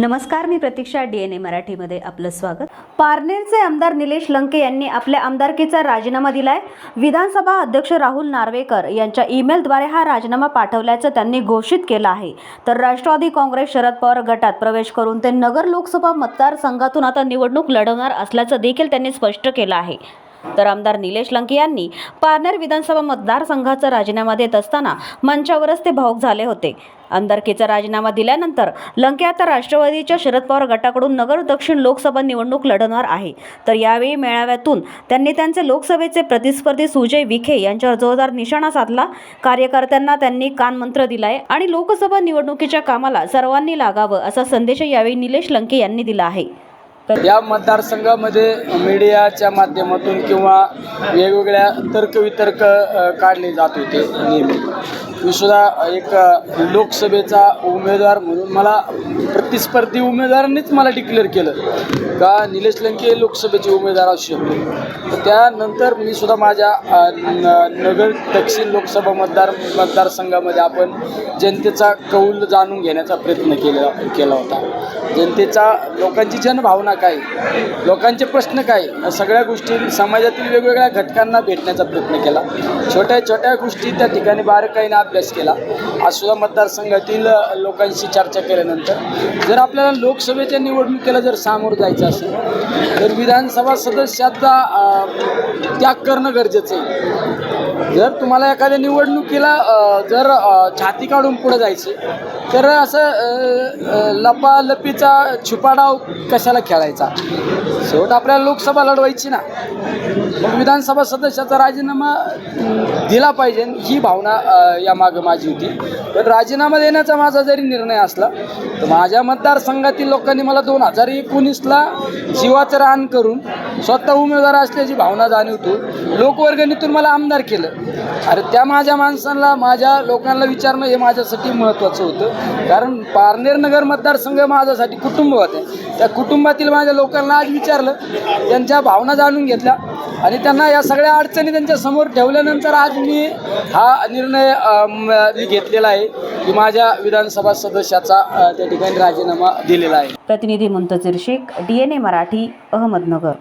नमस्कार मी प्रतीक्षा D N ए मराठीमध्ये आपलं स्वागत. पारनेरचे आमदार निलेश लंके यांनी आपल्या आमदारकीचा राजीनामा दिलाय. विधानसभा अध्यक्ष राहुल नार्वेकर यांच्या ईमेलद्वारे हा राजीनामा पाठवल्याचं त्यांनी घोषित केलं आहे. तर राष्ट्रवादी काँग्रेस शरद पवार गटात प्रवेश करून ते नगर लोकसभा मतदारसंघातून आता निवडणूक लढवणार असल्याचं देखील त्यांनी स्पष्ट केलं आहे. तर आमदार निलेश लंके यांनी पारनेर विधानसभा मतदारसंघाचा राजीनामा देत असताना मंचावरच ते भाऊक झाले होते. आमदारकीचा राजीनामा दिल्यानंतर लंके आता राष्ट्रवादीच्या शरद पवार गटाकडून नगर दक्षिण लोकसभा निवडणूक लढणार आहे. तर यावेळी मेळाव्यातून त्यांनी त्यांचे लोकसभेचे प्रतिस्पर्धी सुजय विखे यांच्यावर जोरदार निशाणा साधला. कार्यकर्त्यांना त्यांनी कानमंत्र दिलाय आणि लोकसभा निवडणुकीच्या कामाला सर्वांनी लागावं असा संदेश यावेळी निलेश लंके यांनी दिला आहे. या मतदारसंघामध्ये मीडियाच्या माध्यमातून किंवा वेगवेगळ्या तर्कवितर्क काढले जात होते नेहमी. मी सुद्धा एक लोकसभेचा उमेदवार म्हणून मला प्रतिस्पर्धी उमेदवारांनीच मला डिक्लेअर केलं का निलेश लंके लोकसभेचे उमेदवार असू शकतो. त्यानंतर मी सुद्धा माझ्या न- नगर दक्षिण लोकसभा मतदार मतदारसंघामध्ये आपण जनतेचा कौल जाणून घेण्याचा प्रयत्न केला केला होता. जनतेचा लोकांची जनभावना काय? लोकांचे प्रश्न काय? या सगळ्या गोष्टी समाजातील वेगवेगळ्या घटकांना भेटण्याचा प्रयत्न केला. छोट्या छोट्या गोष्टी त्या ठिकाणी बारकाईने अभ्यास केला. आज सुद्धा मतदारसंघातील लोकांशी चर्चा केल्यानंतर जर आपल्याला लोकसभेच्या निवडणुकीला जर सामोरं जायचं असेल तर विधानसभा सदस्याचा त्याग करणं गरजेचं आहे. जर तुम्हाला एखाद्या निवडणुकीला जर छाती काढून पुढे जायची तर असं लपालपीचा छुपाडाव कशाला खेळायचा? शेवट आपल्याला लोकसभा लढवायची ना. मग विधानसभा सदस्याचा राजीनामा दिला पाहिजे ही भावना यामागं माझी होती. पण राजीनामा देण्याचा माझा जरी निर्णय असला तर माझ्या मतदारसंघातील लोकांनी मला दोन हजार एकोणीसला जीवाचं रान करून स्वतः उमेदवार असल्याची भावना जाणीवतो. लोकवर्गणीतून मला आमदार केलं. अरे त्या माझ्या माणसांना माझ्या लोकांना विचारणं हे माझ्यासाठी महत्त्वाचं होतं. कारण पारनेर नगर मतदारसंघ माझ्यासाठी कुटुंब होते. त्या कुटुंबातील माझ्या लोकांना आज विचारलं त्यांच्या भावना जाणून घेतल्या आणि त्यांना या सगळ्या अडचणी त्यांच्यासमोर ठेवल्यानंतर आज मी हा निर्णय मी घेतलेला आहे की माझ्या विधानसभा सदस्याचा त्या ठिकाणी राजीनामा दिलेला आहे. प्रतिनिधी Muntazir Shaikh D N A Marathi Ahmednagar.